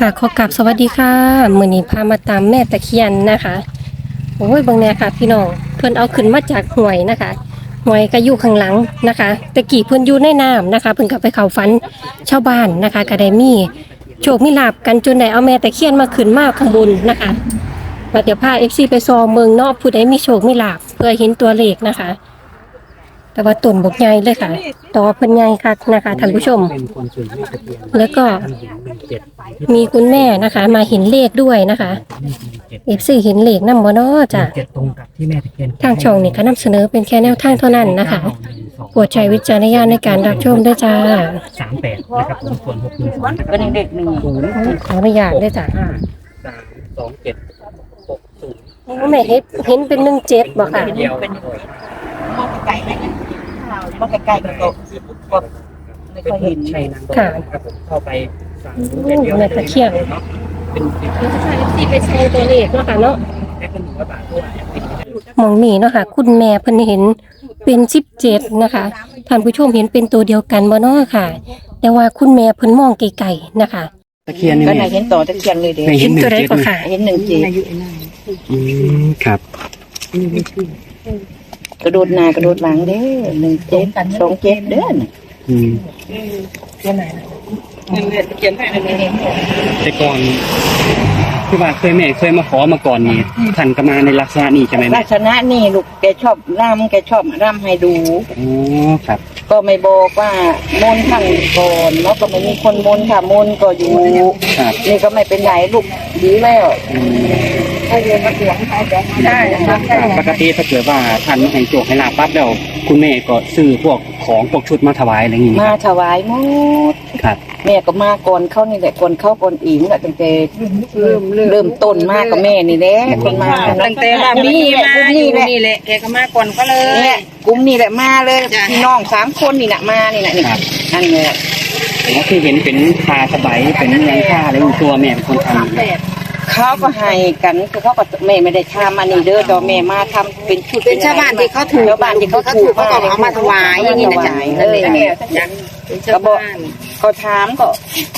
ค่ะขอกลับสวัสดีค่ะมือนี้พามาตามแม่ตะเคียนนะคะโอ้ยบางแน่ค่ะ พี่น้องเพิ่นเอาขึ้นมาจากห้วยนะคะห้วยก็อยู่ข้างหลังนะคะตะกี้เพิ่นอยู่ในน้ำนะคะ เพิ่นก็ไปเขาฝันชาวบ้านนะคะก็ไดมีโชคมีลาบกันจนได้เอาแม่ตะเคียนมาขึ้นมาข้างบนนะคะว่าเดี๋ยวพา FC ไปซอเมืองนอกผู้ใดมีโชคมีลาบเพื่อเห็นตัวเลขนะคะ แต่ว่าต้นบกใหญ่เลยค่ะ ต่อเพิ่นใหญ่คักนะคะท่านผู้ชม เป็นคนส่วนมากจะเปลี่ยนแล้วก็ท่านเห็นหนึ่งเจ็ดไปที่มีคุณแม่นะคะ มาเห็นเลขด้วยนะคะหนึ่งเจ็ดเอฟซีเห็นเลขนำบ่เนาะจ้ะเจ็ดตรงกับที่แม่ตะเคียนทางช่องนี่ก็นำเสนอเป็นแค่แนวทางเท่านั้นนะคะโปรดใช้วิจารณญาณในการรับชมด้วยจ้าสามแปดนะครับผมส่วนหกหนึ่งสองก็เด็กๆหนึ่งศูนย์หกขออนุญาตด้วยจ้ะห้าสามสองเจ็ดหกศูนย์แม่เห็นเห็นเป็นหนึ่งเจ็ดบ่ค่ะ เดียว มองไก่ไหมมองไก่กับโต๊ะก็ไม่เป็นค่อยเห็นใช่นางค่ะครับผมเข้าไปสั่งโอ้แม่ตะเคียนเนาะเป็นสิบเดี๋ยวจะพาเอฟซีไปโชว์ตัวเลขเนาะค่ะเนาะแค่เป็นหนึ่งร้อยบาทเท่าไหร่เป็นหมองนี่เนาะค่ะ คุณแม่เพิ่นเห็นเป็นสิบเจ็ดนะคะท่านผู้ชมเห็นเป็นตัวเดียวกันบ่เนาะค่ะ แต่ว่าคุณแม่เพิ่นมองไกลๆนะคะตะเคียนนี่ก็แม่ไหนเห็นต่อตะเคียนเลยเด็กไม่เห็นตัวใดก็ค่ะ เห็นหนึ่งจีอืมครับ กระโดดหน้ากระโดดหลังเด้อหนึ่งเจ็ดสองเจ็ดเด้ออืมเขียนให้เลยแต่ก่อนคือว่าเคยแม่เคยมาขอมาก่อนนี่ท่านก็มาในลักษณะนี้ใช่ไหมลัแม่กษณะนี่ลูกแกชอบร่ำแกชอบร่ำให้ดู อ๋อครับ ก็ไม่บอกว่ามนต์ขังก่อนแล้วก็ไม่มีคนมนต์ค่ะมนต์ก็อยู่ครับนี่ก็ไม่เป็นไรลูกดีแล้วอืม ให้เรียนมาเสียงใครแบงได้ครับปกติถ้าเกิดว่าท่านให้โจกให้ลาบปั๊บแล้วคุณแม่ก็ซื้อพวกของพวกชุดมาถวายอะไรอย่างงี้มาครับถวายหมดครับแม่ก็มาก่อนเข้านี่แหละก่อนเข้าก่อนอิงแหละตั้งแต่เริ่มเริ่มต้นมากับแม่นี่แหละคนมาตั้งแต่ว่ามีมาอยู่นี่แหละแกก็มาก่อนก็เลยนี่แหละกลุ่มนี่แหละมาเลยจ้ะพี่น้องสามคนนี่แหละมานี่แหละนี่ครับนั่นแหละก็คือเห็นเป็นคาสบายเป็นเงินค่าอะไรอยู่ตัวแม่เป็นคนทำ เขาก็ให้กันคือเขาก็แม่ไม่ได้ทำอันนี้เด้อแต่แม่มาทำเป็นชุดเป็นชาวบ้านที่เขาถูกชาวบ้านที่เขาถูกเขาก็เอามาถวายอย่างนี้นะจ๊ะเอนั่นอแหละนั่นแหละเป็นชาวบ้านก็ถามก็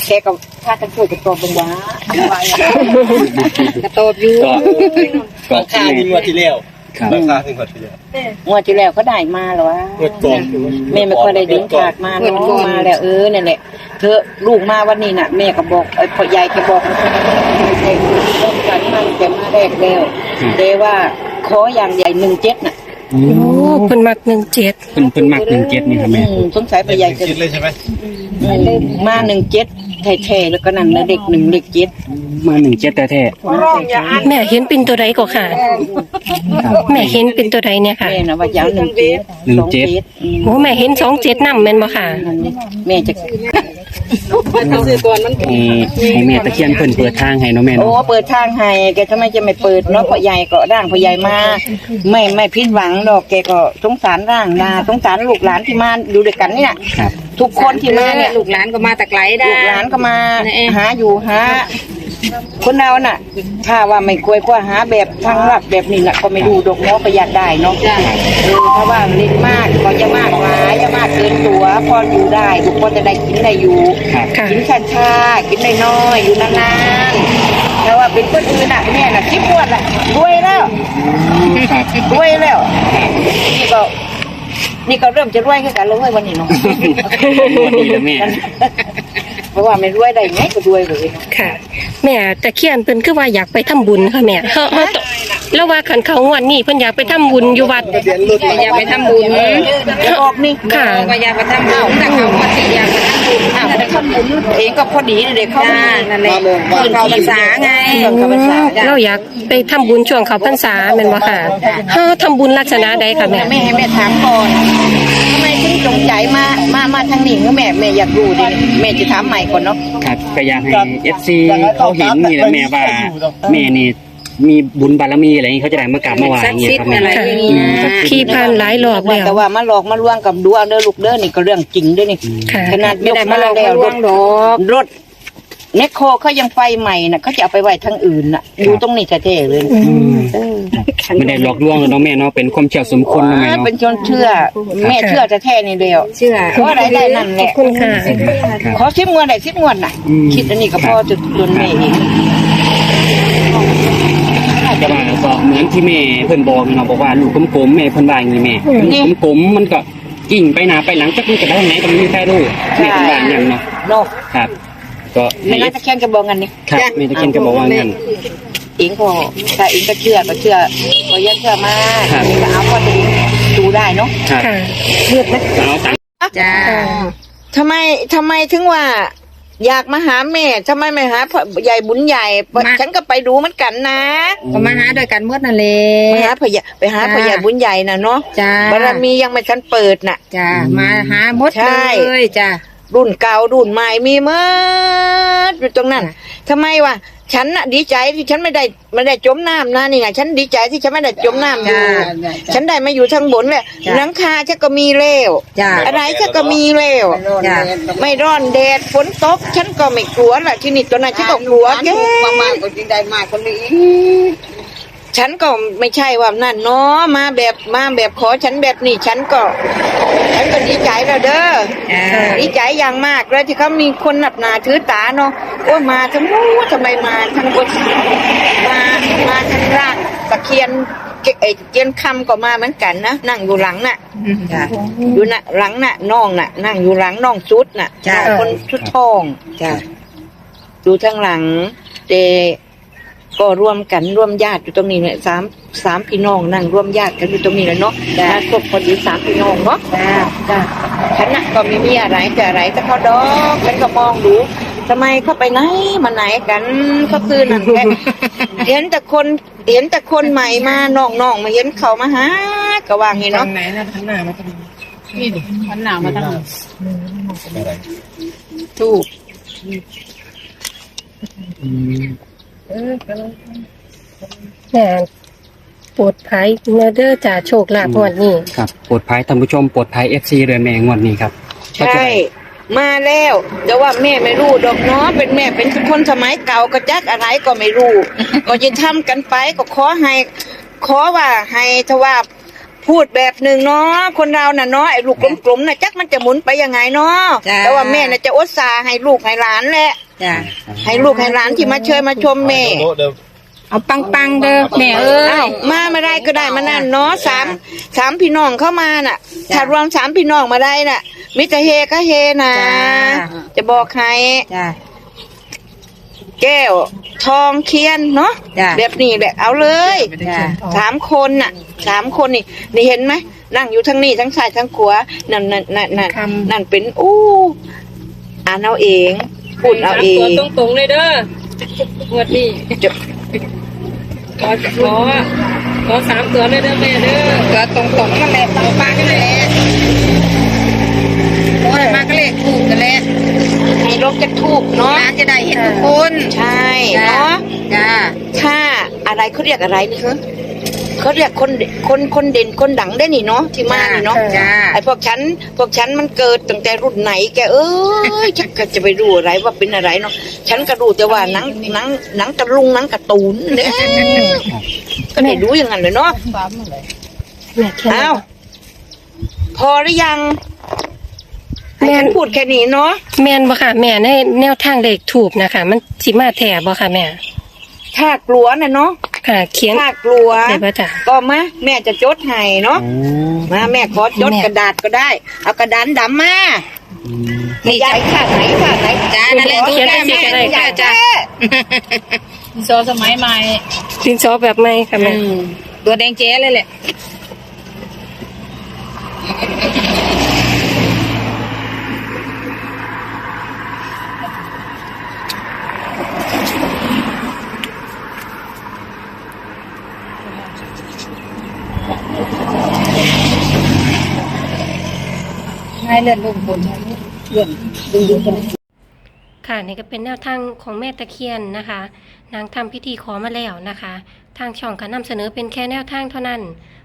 แกก็พากันช่วยกันตัวเป็นว้ากระโตบอยู่ก็ก็ค่าหนึ่งวันที่แล้ว ครับราคาหนึ่งวันที่แล้วงวดที่แล้วเขาได้มาเหรอวะเมื่อก่อนแม่ไม่ค่อยได้ดึงขาดมาเนาะมาแล้วเออนั่นแหละเธอลูกมาวันนี้น่ะแม่ก็บอกไอ้พ่อใหญ่แกบอกเด็กต้องการมันแกมาแรกแล้วเดว่าขออย่างใหญ่หนึ่งเจ็ดน่ะอืโอ้มเพิ่นมักหนึ่งเจ็ดเป็นเป็นมักหนึ่งเจ็ดนี่ครับแม่อืมสงสัยพ่อใหญ่จะ คิดเลยใช่ไหมอืมมาหนึ่งเจ็ดแท้ๆแล้วก็นั่นนะเด็กหนึ่งเด็กเจ็ด มาหนึ่งเจ็ดแต่แท้แม่เห็นเป็นตัวใดก็ค่ะ ครับแม่เห็นเป็นตัวใดเนี่ยค่ะแม่นะว่าอยาวหนึ่งเจ็ดหนึ่งเจ็ดสออืมโอ้แม่เห็นสองเจ็ดนำแม่นบ่ค่ะนั่นนี่แม่จะมันซื้อก่อนมันให้ให้แม่ตะเคียนเพิ่นเปิดทางให้เนาะแม่โอ้เนาะเปิดทางให้แกทำไมจะไม่เปิดเนาะพ่อใหญ่ก็ร่างพ่อใหญ่มาไม่ไม่พิดหวังดอกแกก็สงสารร่างนาสงสารลูกหลานที่มาอยู่ด้วยกันเนี่ยครับ ทุกคนที่มาเนี่ยลูกหลานก็มาแต่ไกลได้ ลูกหลานก็มาเอ๊ะหาอยู่หา คนเราน่ะ ถ้าว่าไม่ควยกว่าหาแบบทางลัดแบบนี้น่ะก็ไม่ดูดอกเนาะประหยัดได้เนาะจ้ะเออถ้าว่าเล็กมากก็จะมากหลายจะมากเกินตัว พออยู่ได้ทุกคนจะได้กินได้อยู่ครับค่ะกินช้าช้าๆกินน้อยๆอยู่นานๆแต่ว่าเป็นคนอื่นน่ะแม่น่ะคิดปวดอะรวยแล้วครับรวยแล้วนี่ก็นี่ก็เริ่มจะรวยขึ้นกันแล้วเว้ยวันนี้เนาะวันนี้แล้วแม่เพราะว่าไม่รวยได้ไงก็รวยเลยค่ะ แม่ตะเคียนเพิ่นคือว่าอยากไปทำบุญค่ะแม่เฮาเฮาตแล้วว่าคันเขางวดนี้เพิ่นอยากไปทำบุญอยู่วัดอยากไปทำบุญเดี๋ยวออกนี่ค่ะ ก็อยากไปทำบุญแต่เขาก็สิอยากไปทำบุญอ้าวแต่คนบุญ เองก็พอดีเด็กเขาจ้านั่นแหละเพิ่นเข้าพรรษาไงเราอยากไปทำบุญช่วงเขาพรรษาแม่นบ่ค่ะเฮาทำบุญลักษณะใดค่ะแม่ แม่ให้แม่ถามก่อนทำไมถึงจงใจมามามาทางนี้แม่แม่อยากรู้ดิแม่จะถามใหม่ก่อนเนาะ ครับก็อยากให้ FC เขาเห็นนี่แหละแม่ว่าแม่นี่ มีบุญบารมีอะไรอย่างนี้เขาจะได้มากราบมาไหว้อย่างเงี้ยครับแม่ศักดิ์สิทธิ์อะไรอย่างเงี้ยอืมศักดิ์สิทธิ์พี่ผ่านหลายรอบแล้ว แต่ว่ามาหลอกมาลวงกับดูเอาเด้อลูกเด้อนี่ก็เรื่องจริงเด้วยนี่ค่ะ ขนาดไม่ได้มาหลอกมาลวงดอกรถเนคโคเขายังไฟใหม่น่ะเขาจะเอาไปไว้ทางอื่นน่ะอยู่ตรงนี้แท้ๆเลยอืมเออไม่ได้หลอกลวงเลยเนาะแม่เนาะเป็นความเชื่อสมคนเนาะแม่อ่าเนาะ เป็นชนเชื่อ แม่เชื่อแท้ๆนี่เดียว เชื่อเพราะอะไรได้นั่นแหขอบละคุณค่ะครับขอชิมงวดไหนชิมงวดน่ะ อืม คิดอันนี้ก็พอจะจนแม่เอง แต่ว่าก็เหมือนที่แม่เพิ่นบอกเนาะบอกว่าลูกกลมๆแม่เพิ่นว่าอย่างนี้แม่อืมลูกกลมๆมันก็กิ่งไปหน้าไปหลังจักมันจะได้ไหนก็ไม่มีใครรู้แม่เพิ่นว่าอย่างนั้นเนาะโนกครับก็ไม่ให้น่าจะแข่งกับบอกกันนี่ครับแม่ตะเคียนก็บอกว่างั้นอิงก็ถ้าอิงก็เชื่อก็เชื่อก็ยังเชื่อมากครับก็เอาพอจะดูได้เนาะครับค่ะเลือดนะก็เอาตังค์จ้าทำไมทำไมถึงว่า อยากมาหาแม่ทำไมไม่หาพ่อใหญ่บุญใหญ่ฉันก็ไปดูเหมือนกันนะก็มาหาด้วยกันเมื่อนั่นแหละ ไปหาพ่อใหญ่ไปหาพ่อใหญ่บุญใหญ่น่ะเนาะจ้าบารมียังไม่ทันเปิดน่ะ จ้ามาหาหมดใช่ เลยจ้า รุ่นเก่ารุ่นใหม่มีเมื่ออยู่ตรงนั้นจ้ะทำไมวะ ฉันน่ะดีใจที่ฉันไม่ได้ไม่ได้จมน้ำนะนี่ไงฉันดีใจที่ฉันไม่ได้จมน้ำอยู่ จ้าฉันได้มาอยู่ทางบนแหละจ้ะ หลังคาฉันก็มีแล้วจ้า อะไรฉันก็มีแล้วจ้าไม่ร้อนแดดฝนตกฉันก็ไม่กลัวแหละที่นี่ตัวนั้นฉันก็กลัวแก มากก็จริงได้มากคนนี้ ฉันก็ไม่ใช่ว่านั่นเนาะมาแบบมาแบบขอฉันแบบนี้ฉันก็ ฉันก็ดีใจแล้วเด้อจ้าดีใจอย่างมากเลยที่เขามีคนหนับหนาถือตาเนาะโอ้มาทั้งนู้นทำไมมาทั้งบนมามาทั้งร่างตะเคียนเกไอ้เจียนคำก็มาเหมือนกันนะนั่งอยู่หลังน่ะจ้าอยู่น่ะหลังน่ะน้องน่ะ นั่งอยู่หลังน้องชุดน่ะจ้ะน้องคนชุดทองจ้าอยู่ทางหลังเด ก็ร่วมกันร่วมญาติอยู่ตรงนี้เนี่ยสามสามพี่น้องนั่งร่วมญาติกันอยู่ตรงนี้แหละเนาะงานศพพอดีสามพี่น้องเนาะจ้าจ้ะฉันน่ะก็ไม่มีอะไรแต่อะไรแต่เขาดอกฉันก็มองดูทำไมเขาไปไหนมาไหนกันเขาคือนั่นแหละ เห็นแต่คนเห็นแต่คนใหม่มาน้องๆมาเห็นเขามาหาก็ว่าไงตรเนาะงไหนนะทันหน้ามาทางนี้นี่ดิทันหน้ามาทางนี้ถูกอืม เออก็เลยแม่ปวดภัยเนเดอร์จ่าโชคลาภงวดนี้ ครับปลอดภัยท่านผู้ชมปลอดภัย FC เลยแม่งวดนี้ครับก็จะใช่ ได้มาแล้วแต่ว่าแม่ไม่รู้ดอกเนาะเป็นแม่เป็นคนสมัยเก่าก็จักอะไรก็ไม่รู้ ก็จะทำกันไปก็ขอให้ ขอว่าให้ทว่าพูดแบบหนึ่งเนาะคนเราน่ะเนาะไอ้ลูกกลมๆน่ะจักมันจะหมุนไปยังไงเนาะแต่ว่าแม่น่ะจะอดสาให้ลูกให้หลานแหละ จ้าให้ลูกให้หลานที่มาเชิญมาชมแม่เอาปังปังๆเด้อแม่เอ้ย อ้าวมาไม่ได้ก็ได้มานั่นเนาะสามสามพี่น้องเข้ามาน่ะ จ้ะถ้ารวมสามพี่น้องมาได้น่ะมิตรเฮก็เฮนะ จ้ะ จะบอกใครจ้าแก้ว ทองเคียนเนาะจ้ะ แบบนี้แหละเอาเลยจ้าสามคนน่ะสามคนนี่นี่เห็นไหมนั่งอยู่ทั้งนี้ทั้งซ้ายทั้งขวานั่นนั่นนั่นนั่นคำนั่นเป็นอู้อ่านเอาเอง พูดเอาเองตรงตรงๆเลยเด้อหวดนี่จะขอขอขอสามตัวเลยเด้อแม่เด้อตัวตรงตรงๆนั่นแหละปังปังๆนั่นแหละโอ้ยมาก็เลขถูกกันแหละให้รบจะทูบเนาะร้านจะได้เห็นทุกคน ใช่จ้าเนาะจ้าถ้าอะไรเขาเรียกอะไรนี่คือ เขาเรียกคนเด่นคนคนเด่นคนดังได้นี่เนาะที่มานี่เนาะจ้าไอ้พวกฉันพวกฉันมันเกิดตั้งแต่รุ่นไหนแกเอ้ยฉันก็จะไปรู้อะไรว่าเป็นอะไรเนาะฉันก็รู้แต่ว่าหนังหนังหนังตะลุงหนังการ์ตูนเนี่ยก็ได้รู้อย่างนั้นเลยเนาะแม่แค่อ้านั้วนพอหรือยังให้ฉันพูดแค่นี้เนาะแม่นบ่ค่ะ แม่ในแนวทางเลขถูกนะคะมันสิมาแถบ่ค่ะแม่ถ้ากลัวน่ะเนาะ ค่ะเขียนถ้ากลัว ได้ป่ะจ้ะ ก็มาแม่จะจดให้เนาะโอ้มาแม่ขอจดแม่ กระดาษก็ได้ เอากระดานดำมาอืมนี่ยายขาดไหนขาดไหนจ้านั่นแหละเขียนได้สิก็ได้ยายจ้าจ้าโซสมัยใหม่ดินซอแบบใหม่ค่ะแม่ ตัวแดงเจ๊เลยแหละ เลื่อนลงบนเลื่อนดึงดึงกันค่ะนี่ก็เป็นแนวทางของแม่ตะเคียนนะคะ นางทำพิธีขอมาแล้วนะคะ ทางช่องก็นำเสนอเป็นแค่แนวทางเท่านั้น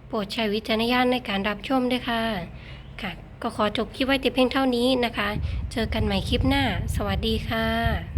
โปรดใช้วิจารณญาณในการรับชมด้วยค่ะ ค่ะ ก็ขอจบคลิปไว้แต่เพียงเท่านี้นะคะ เจอกันใหม่คลิปหน้า สวัสดีค่ะ